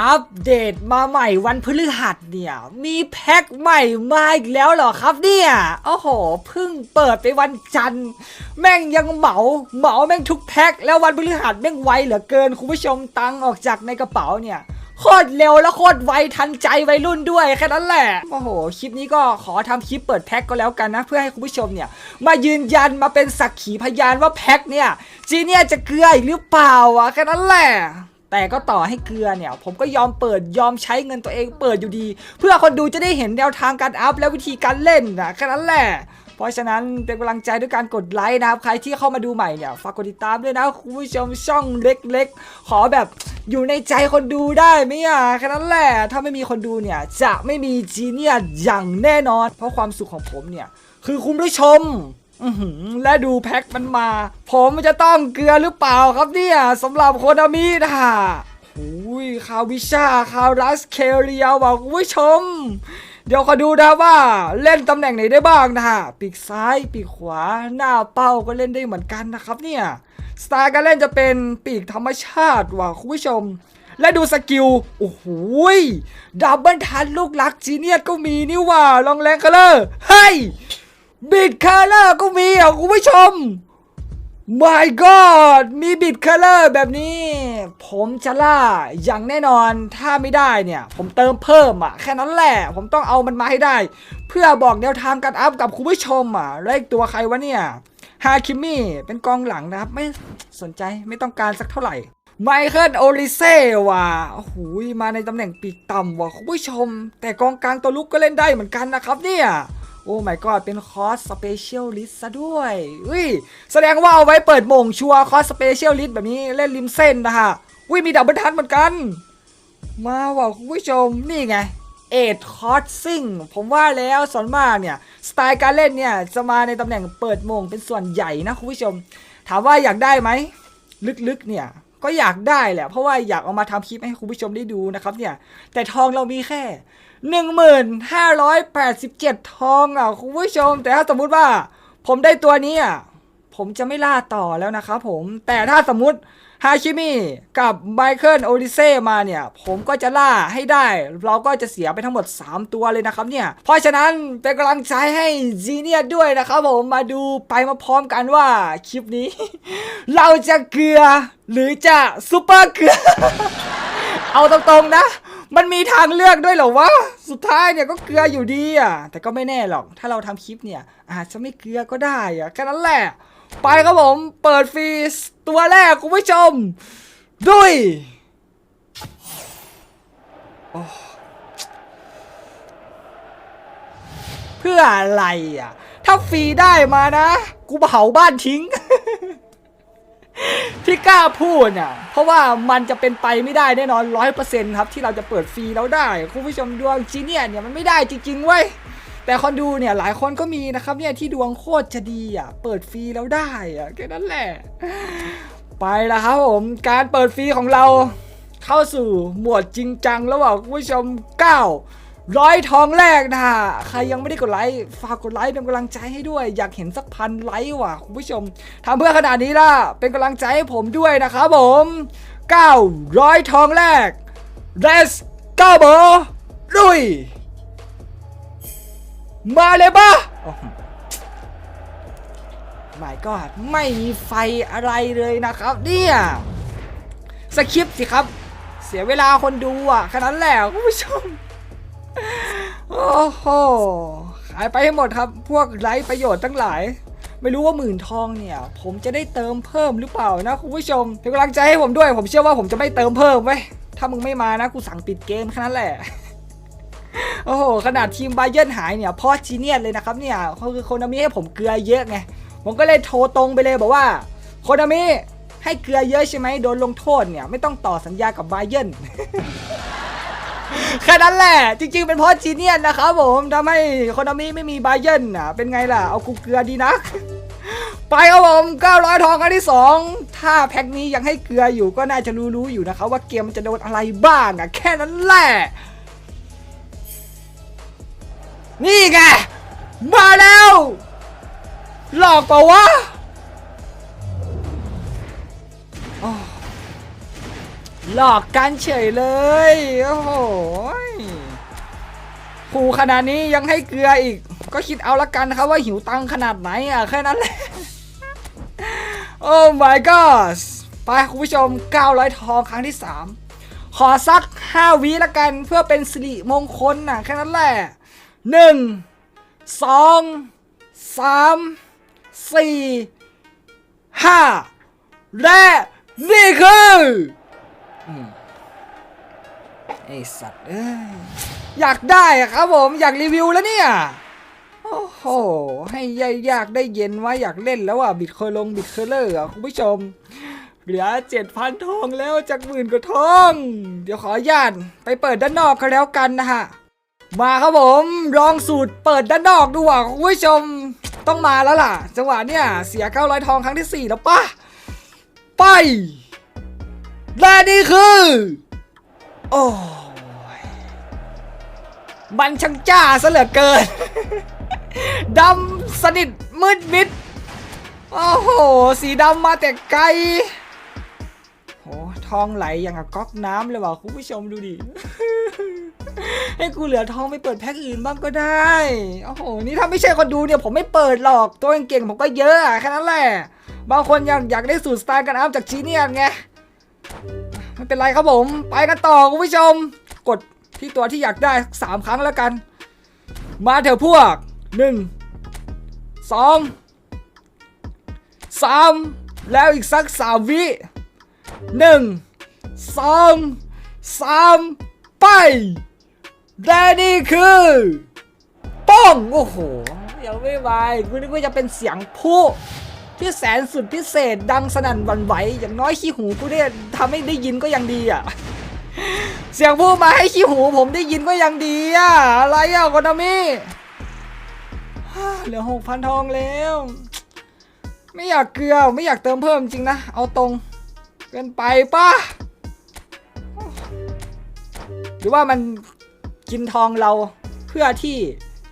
อัปเดตมาใหม่วันพฤหัสเนี่ย มีแพ็คใหม่มาอีกแล้วเหรอครับเนี่ย โอ้โหเพิ่งเปิดไปวันจันทร์ แม่งยังเหมาเหมาแม่งทุกแพ็คแล้ววันพฤหัสแม่งไวเหลือเกินคุณผู้ชมตังออกจากในกระเป๋าเนี่ยโคตรเร็วและโคตรไวทันใจวัยรุ่นด้วยแค่นั้นแหละ โอ้โห คลิปนี้ก็ขอทำคลิปเปิดแพ็คก็แล้วกันนะ เพื่อให้คุณผู้ชมเนี่ย มายืนยันมาเป็นสักขีพยานว่าแพ็คเนี่ยจีเนี่ยจะเกลืออีกหรือเปล่าอะแค่นั้นแหละ แต่ก็ต่อให้เกลือเนี่ย ผมก็ยอมเปิดยอมใช้เงินตัวเองเปิดอยู่ดี เพื่อคนดูจะได้เห็นแนวทางการอัพและวิธีการเล่นนะแค่นั้นแหละเพราะฉะนั้นเป็นกำลังใจด้วยการกดไลค์นะครับ ใครที่เข้ามาดูใหม่เนี่ย ฝากกดติดตามด้วยนะคุณผู้ชมช่องเล็กๆ ขอแบบอยู่ในใจคนดูได้ไหมอะแค่นั้นแหละ ถ้าไม่มีคนดูเนี่ย จะไม่มีจีเนียอย่างแน่นอน เพราะความสุขของผมเนี่ย คือคุณผู้ชม และดูแพ็คมันมา ผมจะต้องเกลือหรือเปล่าครับเนี่ยสำหรับโคนามินะอุ้ยคาวิชาคารัสเคเรียบอกคุณผู้ชม เดี๋ยวขอดูนะว่าเล่นตำแหน่งไหนได้บ้างนะฮะปีกซ้ายปีกขวาหน้าเป้าก็เล่นได้เหมือนกันนะครับเนี่ยสไตล์การเล่นจะเป็นปีกธรรมชาติว่ะคุณผู้ชม และดูสกิล โอ้โหดับเบิลทันลูกลักจีเนียสก็มีนี่ว่าลองแรงเคลเลอร์เฮ้ย บิดคอร์เลอร์ก็มีอะคุณผู้ชม My God มีบิดคอร์เลอร์แบบนี้ ผมจะล่าอย่างแน่นอนถ้าไม่ได้เนี่ย ผมเติมเพิ่มอะ แค่นั้นแหละ ผมต้องเอามันมาให้ได้ เพื่อบอกแนวทางการอัพกับคุณผู้ชมอะแล้วอีกตัวใครวะเนี่ยฮาคิมี่เป็นกองหลังนะครับ ไม่สนใจไม่ต้องการสักเท่าไหร่ไมเคิลโอลิเซ่ว่ะโอ้โหมาในตำแหน่งปีกต่ำว่ะคุณผู้ชม แต่กองกลางตัวลุกก็เล่นได้เหมือนกันนะครับเนี่ย โอ้ my god เป็นคอร์สสเปเชียลลิสซะด้วยอุ้ยแสดงว่าเอาไว้เปิดมงชัวคอร์สสเปเชียลลิสแบบนี้เล่นริมเส้นนะฮะอุ้ยมีดับเบิลทันเหมือนกัน มาว่ะคุณผู้ชมนี่ไงเอ็ดคอร์สซิ่งผมว่าแล้วส่วนมากเนี่ย สไตล์การเล่นเนี่ย จะมาในตำแหน่งเปิดมงเป็นส่วนใหญ่นะคุณผู้ชม ถามว่าอยากได้ไหม ลึกๆเนี่ย ก็อยากได้แหละ เพราะว่าอยากเอามาทำคลิปให้คุณผู้ชมได้ดูนะครับเนี่ย แต่ทองเรามีแค่1,587ทองอะคุณผู้ชม แต่ถ้าสมมุติว่า ผมได้ตัวนี้อะผมจะไม่ล่าต่อแล้วนะครับผมแต่ถ้าสมมุติ ฮาชิมิกับไมเคิลโอดิเซ่มาเนี่ย ผมก็จะล่าให้ได้ เราก็จะเสียไปทั้งหมด 3 ตัวเลยนะครับเนี่ย เพราะฉะนั้นเป็นกำลังใจให้จีเนียด้วยนะครับผมมาดูไปมาพร้อมกันว่าคลิปนี้ เราจะเกลือหรือจะซุปเปอร์เกลือ เอาตรงๆนะมันมีทางเลือกด้วยเหรอวะ สุดท้ายเนี่ยก็เกลืออยู่ดีอะ แต่ก็ไม่แน่หรอก ถ้าเราทำคลิปเนี่ย อาจจะไม่เกลือก็ได้อะ แค่นั้นแหละ ไปครับผมเปิดฟรีตัวแรกคุณผู้ชม ด้วยเพื่ออะไรอะ ถ้าฟรีได้มานะ กูเผาบ้านทิ้ง ที่กล้าพูดเนี่ยเพราะว่ามันจะเป็นไปไม่ได้แน่นอนร้อยเปอร์เซ็นต์ครับ ที่เราจะเปิดฟรีแล้วได้ คุณผู้ชมดวงจีเนี่ยเนี่ยมันไม่ได้จริงๆเว้ย แต่คนดูเนี่ยหลายคนก็มีนะครับเนี่ยที่ดวงโคตรจะดีอะเปิดฟรีแล้วได้อะแค่นั้นแหละ ไปแล้วครับผมการเปิดฟรีของเราเข้าสู่หมวดจริงจังแล้วบอกคุณผู้ชม9ร้อยทองแรกนะใครยังไม่ได้กดไลค์ฝากกดไลค์เป็นกำลังใจให้ด้วย อยากเห็นสักพันไลค์ว่ะคุณผู้ชมทำเพื่อขนาดนี้ล่ะ เป็นกำลังใจให้ผมด้วยนะครับผม900ทองแรก Let's go บอลุย มาเลยปะไม่ก็ไม่มีไฟอะไรเลยนะครับเนี่ยสคริปต์สิครับ เสียเวลาคนดูอะแค่นั้นแหละคุณผู้ชม โอ้โหขายไปให้หมดครับ พวกไร้ประโยชน์ทั้งหลาย ไม่รู้ว่าหมื่นทองเนี่ย ผมจะได้เติมเพิ่มหรือเปล่านะคุณผู้ชมเป็นกำลังใจให้ผมด้วย ผมเชื่อว่าผมจะไม่เติมเพิ่มไว้ถ้ามึงไม่มานะ กูสั่งปิดเกมแค่นั้นแหละ โอ้โหขนาดทีมไบเยนหายเนี่ยเพราะจีเนียสเลยนะครับเนี่ยเขาคือโคนามิให้ผมเกลือเยอะไงผมก็เลยโทรตรงไปเลยบอกว่าโคนามิให้เกลือเยอะใช่ไหมโดนลงโทษเนี่ยไม่ต้องต่อสัญญากับไบเยนแค่นั้นแหละ จริงๆ เป็นเพราะจีเนียนนะครับผมทำให้โคนามิไม่มีไบเยนอะเป็นไงล่ะ เอากูเกลือดีนัก ไปครับผม 900 ทองอันที่ 2 ถ้าแพ็คนี้ยังให้เกลืออยู่ก็น่าจะรู้ๆอยู่นะครับว่าเกมมันจะโดนอะไรบ้างอะแค่นั้นแหละ นี่ไง มาแล้ว หลอกเปล่าวะหลอกกันเฉยเลย โอ้โหขู่ขนาดนี้ยังให้เกลืออีก ก็คิดเอาละกันครับว่าหิวตังขนาดไหนอะ แค่นั้นแหละ โอ้ my god ไปคุณผู้ชม 900 ทองครั้งที่ 3 ขอสัก 5 วิละกันเพื่อเป็นสิริมงคลน่ะแค่นั้นแหละ 1 2 3 4 5และนี่คือไอสัตว์เอ้ยอยากได้อะครับผม อยากรีวิวแล้วเนี่ย โอ้โห ให้ยายยากได้เย็นว่าอยากเล่นแล้วอะ บิดเคยลงบิดเคยเลอร์อะ คุณผู้ชม เหลือเจ็ดพันทองแล้วจากหมื่นกว่าทอง เดี๋ยวขอญาตไปเปิดด้านนอกกันแล้วกันนะฮะ มาครับผมลองสูตรเปิดด้านนอกดูอะคุณผู้ชมต้องมาแล้วล่ะ จังหวะเนี้ยเสีย900ทองครั้งที่ 4 แล้วป่ะ ไป และนี่คือ โอ้ยมันช่างจ้าซะเหลือเกินดำสนิทมืดมิด โอ้โห สีดำมาแต่ไกล ทองไหลอย่างกับก๊อกน้ำเลยว่ะคุณผู้ชมดูดิ ให้กูเหลือทองไปเปิดแพ็คอื่นบ้างก็ได้ โอ้โห นี่ถ้าไม่ใช่คนดูเนี่ยผมไม่เปิดหรอก ตัวเก่งๆผมก็เยอะอะแค่นั้นแหละ บางคนอยากอยากได้สูตรสไตล์กันอัพจากจีเนียนไงไม่เป็นไรครับผม ไปกันต่อคุณผู้ชม กดที่ตัวที่อยากได้สามครั้งแล้วกัน มาเถอะพวกหนึ่งสองสามแล้วอีกสักสามวิ หนึ่งสองสามไปและนี่คือ ป้อง โอ้โหยังไม่ไหวกูนึกว่าจะเป็นเสียงผู้ที่แสนสุดพิเศษดังสนั่นวันไหว อย่างน้อยขี้หูกูเนี่ยทำให้ได้ยินก็ยังดีอะ เสียงผู้มาให้ขี้หูผมได้ยินก็ยังดีอะ อะไรอะโคนามิเหลือหกพันทองแล้ว ไม่อยากเกลือไม่อยากเติมเพิ่มจริงนะ เอาตรง กินไปป่ะ หรือว่ามันกินทองเราเพื่อที่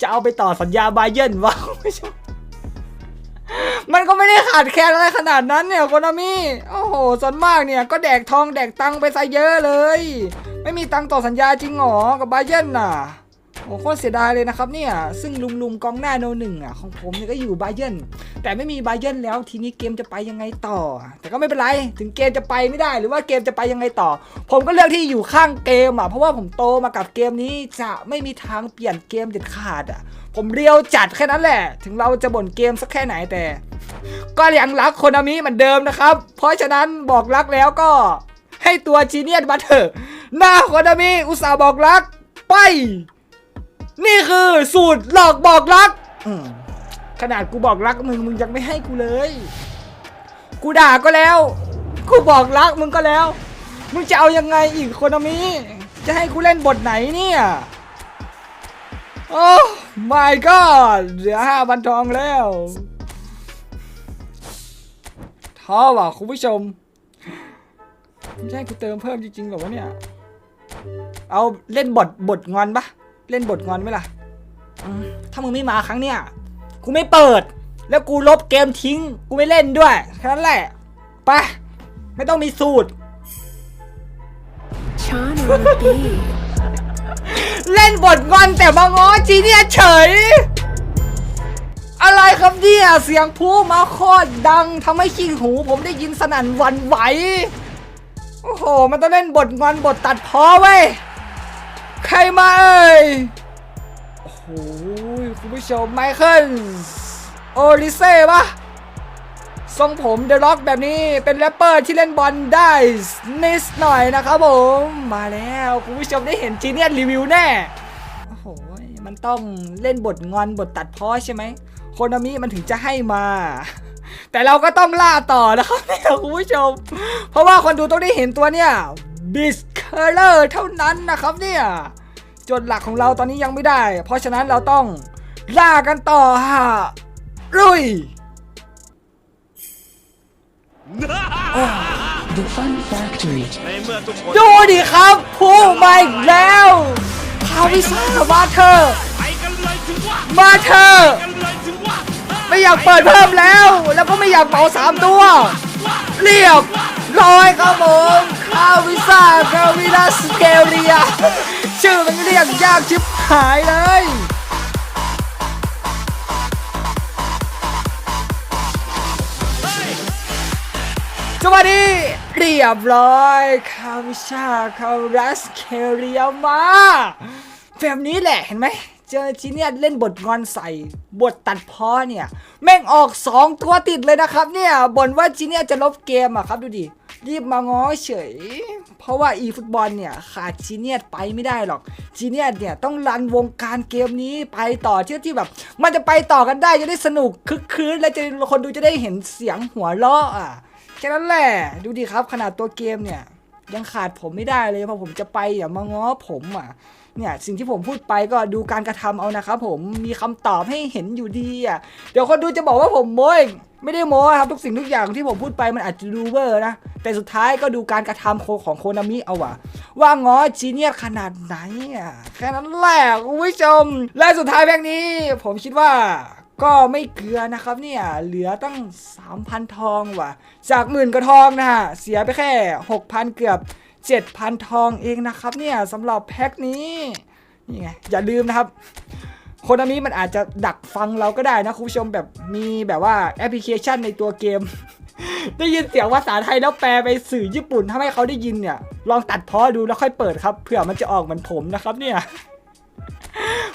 จะเอาไปต่อสัญญาบาเยินวะคุณผู้ชมมันก็ไม่ได้ขาดแคลนอะไรขนาดนั้นเนี่ยโคนามิโอ้โหส่วนมากเนี่ยก็แดกทองแดกตังไปซะเยอะเลย ไม่มีตังต่อสัญญาจริงหรอกับบาเยินน่ะ โอ้โคตรเสียดายเลยนะครับเนี่ย ซึ่งลุงลุงกองหน้าโนหนึ่งอะของผมเนี่ยก็อยู่บาเยินแต่ไม่มีบาเยินแล้วทีนี้เกมจะไปยังไงต่อ แต่ก็ไม่เป็นไรถึงเกมจะไปไม่ได้หรือว่าเกมจะไปยังไงต่อ ผมก็เลือกที่อยู่ข้างเกมอะเพราะว่าผมโตมากับเกมนี้จะไม่มีทางเปลี่ยนเกมเด็ดขาดอะผมเรียวจัดแค่นั้นแหละ ถึงเราจะบ่นเกมสักแค่ไหนแต่ ก็ยังรักโคนามิเหมือนเดิมนะครับ เพราะฉะนั้นบอกรักแล้วก็ให้ตัวจีเนียนมาเถอะหน้าโคนามิอุตส่าห์บอกรักไป นี่คือสูตรหลอกบอกรักอืมขนาดกูบอกรักมึงมึงยังไม่ให้กูเลย กูด่าก็แล้ว กูบอกรักมึงก็แล้ว มึงจะเอายังไงอีกคนามิจะให้กูเล่นบทไหนเนี่ย โอ้ my god เหลือห้าพันทองแล้วท้อว่ะคุณผู้ชมไม่ใช่กูเติมเพิ่มจริงๆหรอวะเนี่ย เอาเล่นบทบทงอนปะ เล่นบทงอนไหมล่ะถ้ามึงไม่มาครั้งเนี้ยกูไม่เปิด แล้วกูลบเกมทิ้ง กูไม่เล่นด้วยแค่นั้นแหละไปไม่ต้องมีสูตร เล่นบทงอนแต่มาง้อจีเนี่ยเฉย อะไรครับเนี่ยเสียงพูมาโคตรดังทำให้ขี้หูผมได้ยินสนั่นหวันไหว โอ้โห มันต้องเล่นบทงอนบทตัดพอเว้ย ใครมาเอ่ย โอ้โหคุณผู้ชมไมเคิลโอลิเซ่ปะทรงผมเดอะล็อกแบบนี้เป็นแรปเปอร์ที่เล่นบอลได้นิดหน่อยนะครับผม มาแล้วคุณผู้ชมได้เห็นจีเนียนรีวิวแน่ โอ้โห มันต้องเล่นบทงอนบทตัดเพ้อใช่ไหมโคนามิมันถึงจะให้มา แต่เราก็ต้องล่าต่อนะครับคุณผู้ชม เพราะว่าคนดูต้องได้เห็นตัวเนี่ยบิสเคอร์เลอร์เท่านั้นนะครับเนี่ย จทย์หลักของเราตอนนี้ยังไม่ได้ เพราะฉะนั้นเราต้องล่ากันต่อฮะรุย The Fun Factory. ในเมื่อทุกคนดูดิครับผู้มาอีกแล้วพาวิซ่ามาเธอะไปกันเลยถึงว่ามาเธอะกันเลยถึงว่าไม่อยากเปิดเพิ่มแล้ว แล้วก็ไม่อยากเหมาสามตัว เรียบร้อยครับผมคข้าวพิซซ่าคาวินาสเกเรีย ชื่อมันเรียกยากชิบหายเลยจังหวะนี้เรียบร้อยคาวิชาคารัสเคเรียมาแบบนี้แหละเห็นไหมเจอจีเนียเล่นบทงอนใส่บทตัดพ้อเนี่ย แม่งออก 2 ตัวติดเลยนะครับเนี่ยบ่นว่าจีเนียจะลบเกมอะครับดูดิ รีบมาง้อเฉย เพราะว่าอีฟุตบอลเนี่ยขาดจีเนียไปไม่ได้หรอก จีเนียเนี่ยต้องรันวงการเกมนี้ไปต่อที่ที่แบบ มันจะไปต่อกันได้จะได้สนุกคึกคืนและจะคนดูจะได้เห็นเสียงหัวเราะอะแค่นั้นแหละดูดิครับขนาดตัวเกมเนี่ยยังขาดผมไม่ได้เลยเพราะผมจะไปอย่ามาง้อผมอะ เนี่ยสิ่งที่ผมพูดไปก็ดูการกระทำเอานะครับผมมีคำตอบให้เห็นอยู่ดีอะเดี๋ยวคนดูจะบอกว่าผมโม้ไม่ได้โม้ครับทุกสิ่งทุกอย่างที่ผมพูดไปมันอาจจะดูเวอร์นะ แต่สุดท้ายก็ดูการกระทำโคของโคนามิเอาว่ะว่าง้อจีเนียขนาดไหนอะแค่นั้นแหละคุณผู้ชม และสุดท้ายแพ็กนี้ ผมคิดว่าก็ไม่เกลือนะครับเนี่ยเหลือตั้ง 3,000 ทองว่ะ จากหมื่นกระทองนะฮะเสียไปแค่ 6,000 เกือบ 7,000 ทองเองนะครับเนี่ยสำหรับแพ็คนี้นี่ไงอย่าลืมนะครับคนนี้มันอาจจะดักฟังเราก็ได้นะคุณผู้ชมแบบมีแบบว่าแอปพลิเคชันในตัวเกม ได้ยินเสียงภาษาไทยแล้วแปลไปสื่อญี่ปุ่นถ้าให้เขาได้ยินเนี่ย ลองตัดพอดูแล้วค่อยเปิดครับเผื่อมันจะออกเหมือนผมนะครับเนี่ย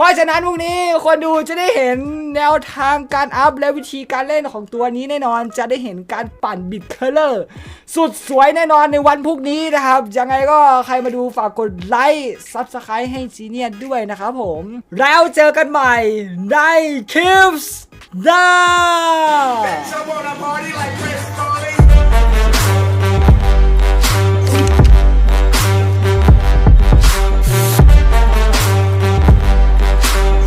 เพราะฉะนั้นพรุ่งนี้คนดูจะได้เห็นแนวทางการอัพและวิธีการเล่นของตัวนี้แน่นอนจะได้เห็นการปั่นบิดเคอร์เลอร์สุดสวยแน่นอนในวันพรุ่งนี้นะครับ ยังไงก็ใครมาดูฝากกดไลค์ซับสไครต์ให้จีเนียด้วยนะครับผม แล้วเจอกันใหม่ในคลิปหน้า